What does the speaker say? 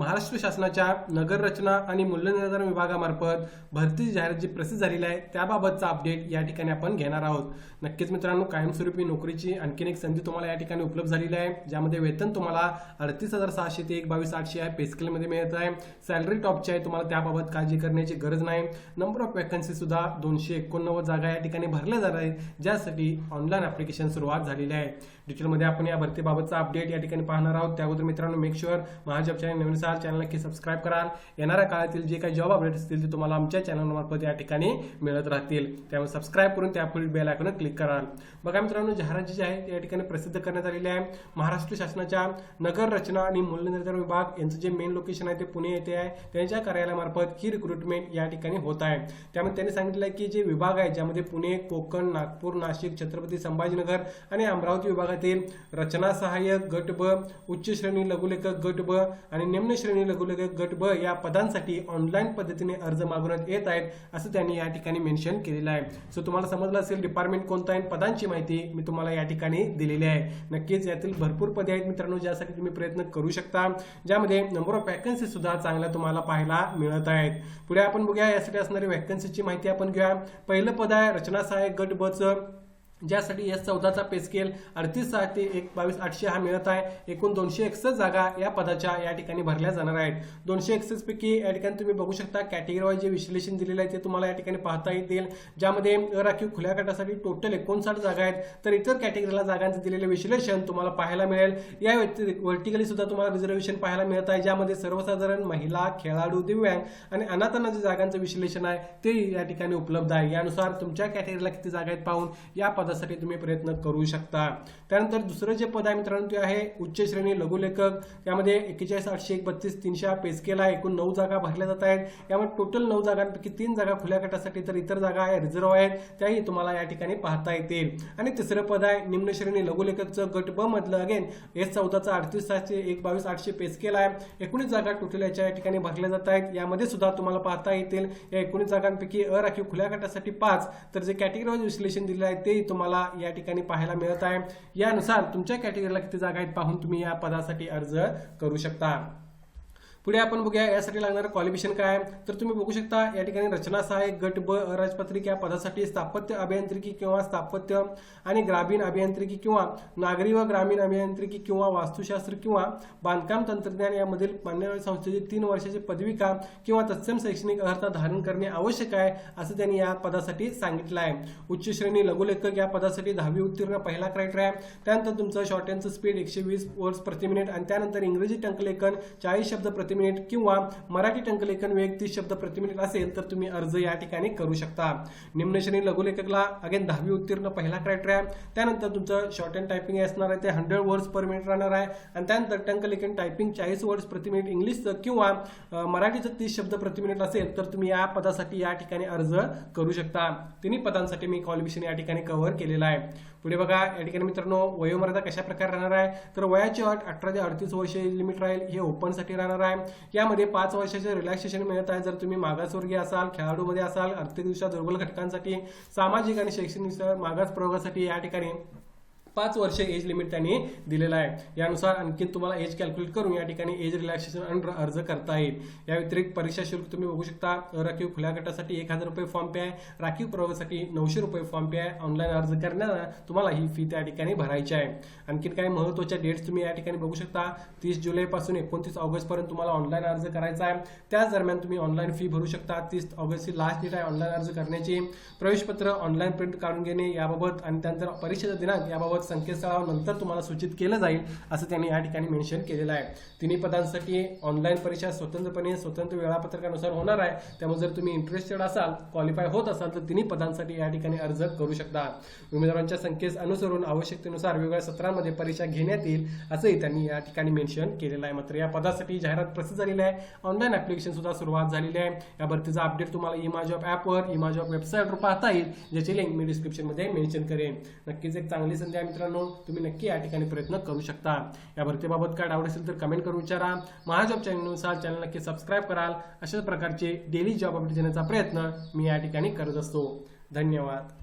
महाराष्ट्र शासनाच्या नगररचना आणि मूल्यनिर्धारण विभागामार्फत भरती जाहिरात जी प्रसिद्ध झालेली आहे त्याबाबतचा अपडेट या ठिकाणी आपण घेणार आहोत. नक्कीच मित्रांनो कायमस्वरूपी नोकरीची आणखीन एक संधी तुम्हाला या ठिकाणी उपलब्ध झालेली आहे ज्यामध्ये वेतन तुम्हाला अडतीस हजार सहाशे ते एक बावीस आठशे आहे पेस्केलमध्ये मिळत आहे. सॅलरी टॉपची आहे तुम्हाला त्याबाबत काळजी करण्याची गरज नाही. नंबर ऑफ वॅकन्सी सुद्धा दोनशे एकोणनव्वद जागा या ठिकाणी भरल्या जात आहेत ज्यासाठी ऑनलाईन ॲप्लिकेशन सुरुवात झालेली आहे. डिटेलमध्ये आपण या भरतीबाबतचा अपडेट या ठिकाणी पाहणार आहोत. त्याबद्दल मित्रांनो मेक शुअर महाजॉब नवीन असाल चॅनल नक्की सबस्क्राईब कराल. येणाऱ्या काळातील जे काही जॉब अपडेट असतील ते तुम्हाला आमच्या चॅनलमार्फत या ठिकाणी मिळत राहतील. त्यामुळे सबस्क्राईब करून त्या पुढील बेल आयकॉन क्लिक कराल बघा मित्रांनो जाहिरात जी आहे त्या या ठिकाणी प्रसिद्ध करण्यात आलेली आहे महाराष्ट्र शासनाच्या नगर रचना आणि मूल्यनिर्धारण विभाग यांचं जे मेन लोकेशन आहे ते पुणे येथे आहे. त्यांच्या कार्यालयामार्फत ही रिक्रुटमेंट या ठिकाणी होत आहे. त्यामुळे त्यांनी सांगितलं आहे की जे विभाग आहे ज्यामध्ये पुणे कोकण नागपूर नाशिक छत्रपती संभाजीनगर आणि अमरावती विभागातील रचना सहाय्यक गट ब उच्च श्रेणी लघुलेखक गट ब आणि निम्न श्रेणी लघुलेखक गट ब या पदांसाठी ऑनलाईन पद्धतीने अर्ज मागवण्यात येत आहेत असं त्यांनी या ठिकाणी मेन्शन केलेलं आहे. सो तुम्हाला समजलं असेल डिपार्टमेंट कोणतं आहे पदांची माहिती मी तुम्हाला या ठिकाणी दिलेली आहे. नक्कीच यातील भरपूर पदे आहेत मित्रांनो ज्यासाठी तुम्ही प्रयत्न करू शकता ज्यामध्ये नंबर ऑफ वॅकन्सी सुद्धा चांगल्या तुम्हाला पाहायला मिळत आहेत. पुढे आपण बघूया यासाठी असणारी वॅकन्सीची माहिती आपण घेऊया. पहिलं पद आहे रचना सहाय्यक गट बचं. ज्यासाठी एस चौदाचा पे स्केल अडतीस सहा ते एक बावीस आठशे हा मिळत आहे. एकूण दोनशे एकसष्ट जागा या पदाच्या या ठिकाणी भरल्या जाणार आहेत. दोनशे एकसष्ट पैकी या ठिकाणी तुम्ही बघू शकता कॅटेगरी वाईज जे विश्लेषण दिलेलं आहे ते तुम्हाला या ठिकाणी पाहता येतील ज्यामध्ये राखीव खुल्या गटासाठी टोटल एकोणसाठ जागा आहेत. तर इतर कॅटेगरीला जागांचं दिलेलं विश्लेषण तुम्हाला पाहायला मिळेल. या व्यतिरिक्त वर्टिकली सुद्धा तुम्हाला रिझर्वेशन पाहायला मिळत आहे. ज्यामध्ये सर्वसाधारण महिला खेळाडू दिव्यांग आणि अनाथांना जे जागांचं विश्लेषण आहे ते या ठिकाणी उपलब्ध आहे. यानुसार तुमच्या कॅटेगरीला किती जागा आहेत पाहून या पदासाठी तुम्ही प्रयत्न करू शकता. त्यानंतर दुसरं जे पद आहे मित्रांनो ते आहे उच्च श्रेणी लघुलेखक. यामध्ये एक्केचाळीस आठशे एक बत्तीस तीनशे हा पेस्केल आहे एकूण नऊ जागा भरल्या जात आहेत. यामध्ये टोटल नऊ जागांपैकी तीन जागा खुल्या गटासाठी तर इतर जागा आहे रिझर्व्ह आहेत. त्याही तुम्हाला या ठिकाणी पाहता येतील. आणि तिसरं पद आहे निम्न श्रेणी लघुलेखकचं गट ब मधलं. अगेन एस चौदाचा अडतीस सहाशे एक बावीस आठशे पेस्केल आहे. एकोणीस जागा टोटल याच्या या ठिकाणी भरल्या जात आहेत. यामध्ये सुद्धा तुम्हाला पाहता येतील. या एकोणीस जागांपैकी अराखीव खुल्या गटासाठी पाच. तर जे कॅटेगरी वाईज विश्लेषण दिलेलं आहे ते तुम्हाला या ठिकाणी पाहायला मिळत आहे. यानुसार तुमच्या कॅटेगरीला किती जागा आहेत पाहून तुम्ही या पदासाठी अर्ज करू शकता. पुढे आपण बघूया यासाठी लागणारं क्वालिफिकेशन काय आहे. तर तुम्ही बघू शकता या ठिकाणी रचना सहाय्यक गट ब अराजपत्रिक या पदासाठी स्थापत्य अभियांत्रिकी किंवा स्थापत्य आणि ग्रामीण अभियांत्रिकी किंवा नागरी व ग्रामीण अभियांत्रिकी किंवा वास्तुशास्त्र किंवा बांधकाम तंत्रज्ञान यामधील मान्यवर संस्थेची तीन वर्षाची पदविका किंवा तत्सम शैक्षणिक अर्हता धारण करणे आवश्यक आहे असं त्यांनी या पदासाठी सांगितलं आहे. उच्च श्रेणी लघुलेखक या पदासाठी दहावी उत्तीर्ण पहिला क्रायटेरिया त्यानंतर तुमचं शॉर्ट हँडचं स्पीड एकशे वीस वर्ड्स प्रति मिनिट आणि त्यानंतर इंग्रजी टंकलेखन चाळीस शब्द प्रति मिनिट किंवा मराठी टंकलेखन वेग तीस शब्द प्रति मिनिट असेल तर तुम्ही अर्ज या ठिकाणी करू शकता. निम्न श्रेणी लघुलेखकला अगेन दहावी उत्तीर्ण पहिला क्रायटेरिया त्यानंतर तुमचं शॉर्ट अँड टायपिंग असणार आहे ते हंड्रेड वर्ड्स पर मिनिट राहणार आहे आणि त्यानंतर टंकलेखन टायपिंग चाळीस वर्ड्स प्रति मिनिट इंग्लिशचं किंवा मराठीचं तीस शब्द प्रति मिनिट असेल तर तुम्ही या पदासाठी या ठिकाणी अर्ज करू शकता. तिन्ही पदांसाठी मी क्वालिफिकेशन या ठिकाणी कव्हर केलेलं आहे. पुढे बघा या ठिकाणी मित्रांनो वयोमर्यादा कशा प्रकारे राहणार आहे? तर वयाची अट अठरा ते अडतीस वर्षे लिमिट राहील हे ओपनसाठी राहणार आहे. यामध्ये पाच वर्षाचे रिलॅक्सेशन मिळत आहे. जर तुम्ही मागासवर्गीय असाल खेळाडूमध्ये असाल आर्थिकदृष्ट्या दुर्बल घटकांसाठी सामाजिक आणि शैक्षणिक मागास प्रयोगासाठी या ठिकाणी पाच वर्ष एज लिमिट त्यांनी दिलेलं आहे. यानुसार आणखी तुम्हाला एज कॅल्क्युलेट करून या ठिकाणी एज रिलॅक्सेशन अंडर अर्ज करता येईल. या व्यतिरिक्त परीक्षा शुल्क तुम्ही बघू शकता. राखीव खुल्या गटासाठी एक हजार रुपये फॉर्म पे आहे. राखीव प्रवासाठी नऊशे रुपये फॉर्म पे आहे. ऑनलाईन अर्ज करण्याला तुम्हाला ही फी त्या ठिकाणी भरायची आहे. आणखीन काही महत्त्वाच्या डेट्स तुम्ही या ठिकाणी बघू शकता. तीस जुलैपासून एकोणतीस ऑगस्टपर्यंत तुम्हाला ऑनलाईन अर्ज करायचा आहे. त्याच दरम्यान तुम्ही ऑनलाईन फी भरू शकता. तीस ऑगस्टची लास्ट डेट आहे ऑनलाईन अर्ज करण्याची. प्रवेशपत्र ऑनलाईन प्रिंट काढून घेणे याबाबत आणि त्यानंतर परीक्षेचा दिनांक याबाबत संकेतस्थळावर नंतर तुम्हाला सूचित केलं जाईल असं त्यांनी या ठिकाणी मेन्शन केलेलं आहे. तिन्ही पदांसाठी ऑनलाईन परीक्षा स्वतंत्रपणे स्वतंत्र वेळापत्रकानुसार होणार आहे. त्यामुळे जर तुम्ही इंटरेस्टेड असाल क्वालिफाय होत असाल तर तिन्ही पदांसाठी या ठिकाणी अर्ज करू शकता. उमेदवारांच्या संख्येस अनुसरून आवश्यकतेनुसार वेगवेगळ्या सत्रांमध्ये परीक्षा घेण्यात येईल असंही त्यांनी या ठिकाणी मेन्शन केलेलं आहे. मात्र या पदासाठी जाहिरात प्रसिद्ध झालेली आहे. ऑनलाईन ऍप्लिकेशन सुद्धा सुरुवात झालेली आहे. या भरतीचा अपडेट तुम्हाला इमा जॉब ॲपवर इमा जॉब वेबसाईटवर पाहता येईल ज्याची लिंक मी डिस्क्रिप्शनमध्ये मेन्शन करेन. नक्कीच एक चांगली संधी आहे मित्रांनो तुम्ही नक्की या ठिकाणी प्रयत्न करू शकता. या भरतीबाबत काय डाऊट असेल तर कमेंट करून विचारा. महाजॉब चॅनलनुसार चॅनल नक्की सबस्क्राईब कराल. अशाच प्रकारचे डेली जॉब अपडेट देण्याचा प्रयत्न मी या ठिकाणी करत असतो. धन्यवाद.